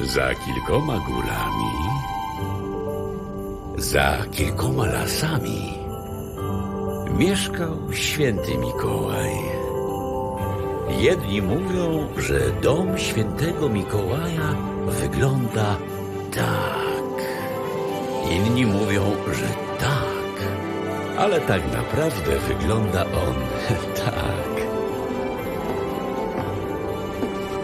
Za kilkoma górami, za kilkoma lasami mieszkał święty Mikołaj. Jedni mówią, że dom świętego Mikołaja wygląda tak. Inni mówią, że tak. Ale tak naprawdę wygląda on tak.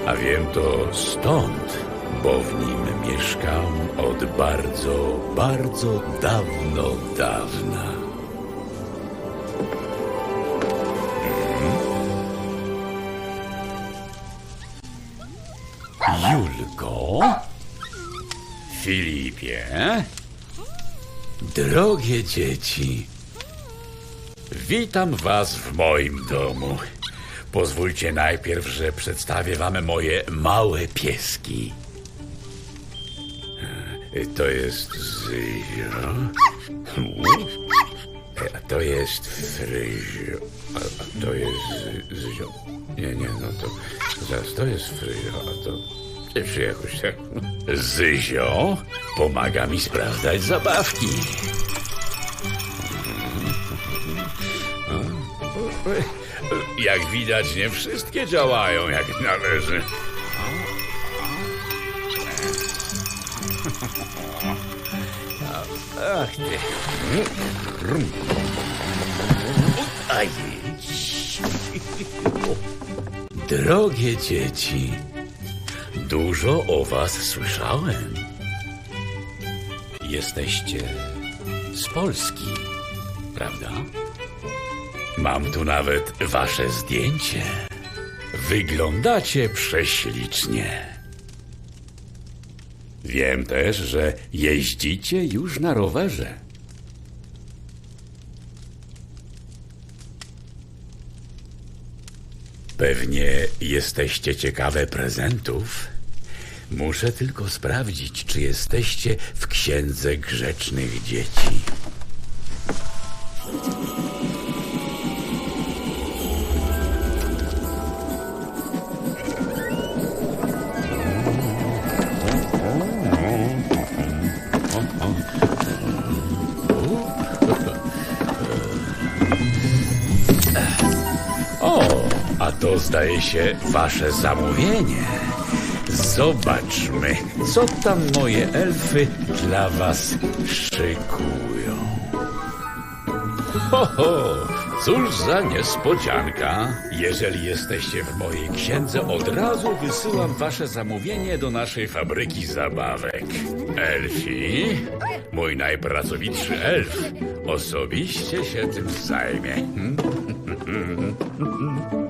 A wiem to stąd, bo w nim mieszkam od bardzo, bardzo dawno, dawna. Julko, Filipie, drogie dzieci, witam was w moim domu. Pozwólcie najpierw, że przedstawię wam moje małe pieski. E, To jest Zyzio. E, A to jest Fryzio. A, to jest Zy- Zyzio. Nie, nie, no to zaraz to jest Fryzio, a to... Czy jakoś tak... Zyzio pomaga mi sprawdzać zabawki. Jak widać, nie wszystkie działają jak należy. Ach ty. Drogie dzieci, dużo o was słyszałem. Jesteście z Polski, prawda? Mam tu nawet wasze zdjęcie. Wyglądacie prześlicznie. Wiem też, że jeździcie już na rowerze. Pewnie jesteście ciekawe prezentów. Muszę tylko sprawdzić, czy jesteście w księdze grzecznych dzieci. Zdaje się wasze zamówienie. Zobaczmy, co tam moje elfy dla was szykują. Ho, ho, cóż za niespodzianka. Jeżeli jesteście w mojej księdze, od razu wysyłam wasze zamówienie do naszej fabryki zabawek. Elfi, mój najpracowitszy elf, osobiście się tym zajmie.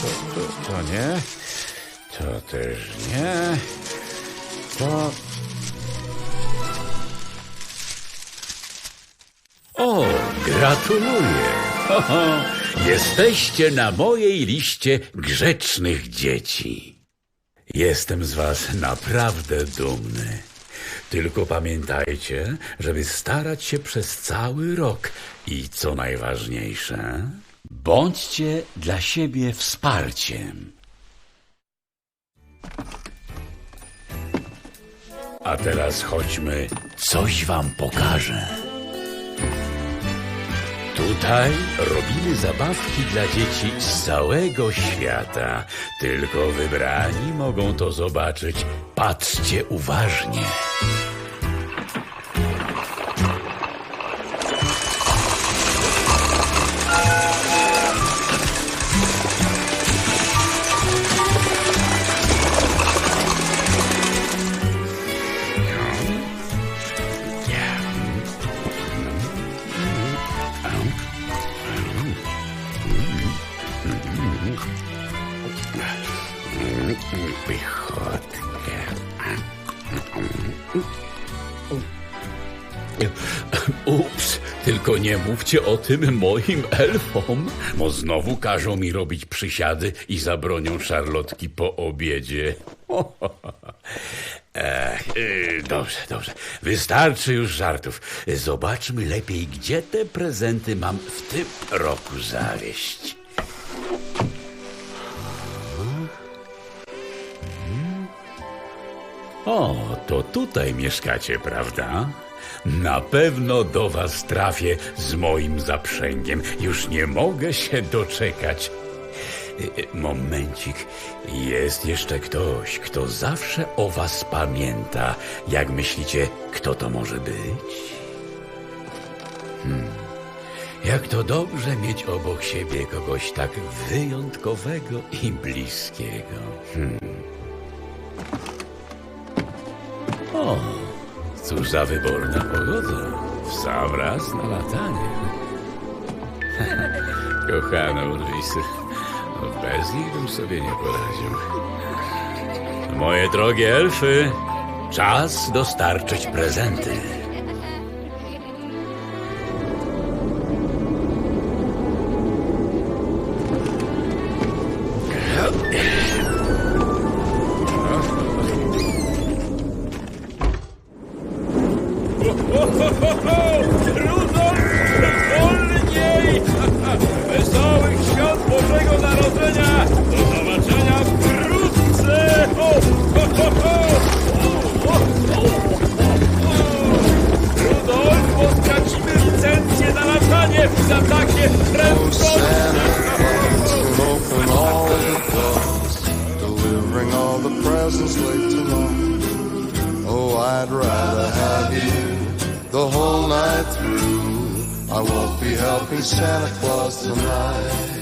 To, to, to nie. To też nie. To... O, gratuluję. Ho, ho. Jesteście na mojej liście grzecznych dzieci. Jestem z was naprawdę dumny. Tylko pamiętajcie, żeby starać się przez cały rok i co najważniejsze, bądźcie dla siebie wsparciem. A teraz chodźmy, coś wam pokażę. Tutaj robimy zabawki dla dzieci z całego świata. Tylko wybrani mogą to zobaczyć. Patrzcie uważnie. Ups, tylko nie mówcie o tym moim elfom, bo znowu każą mi robić przysiady i zabronią szarlotki po obiedzie. Ech, y, dobrze, dobrze. Wystarczy już żartów. Zobaczmy lepiej, gdzie te prezenty mam w tym roku zawieść. O, to tutaj mieszkacie, prawda? Na pewno do was trafię z moim zaprzęgiem. Już nie mogę się doczekać. Y, y, Momencik. Jest jeszcze ktoś, kto zawsze o was pamięta. Jak myślicie, kto to może być? Hmm. Jak to dobrze mieć obok siebie kogoś tak wyjątkowego i bliskiego. Hmm. O, cóż za wyborna pogoda. W sam raz na latanie. Kochane urwisy, bez nich bym sobie nie poradził. Moje drogie elfy, czas dostarczyć prezenty. Presents late tonight. Oh, I'd rather have you the whole night through. I won't be helping Santa Claus tonight.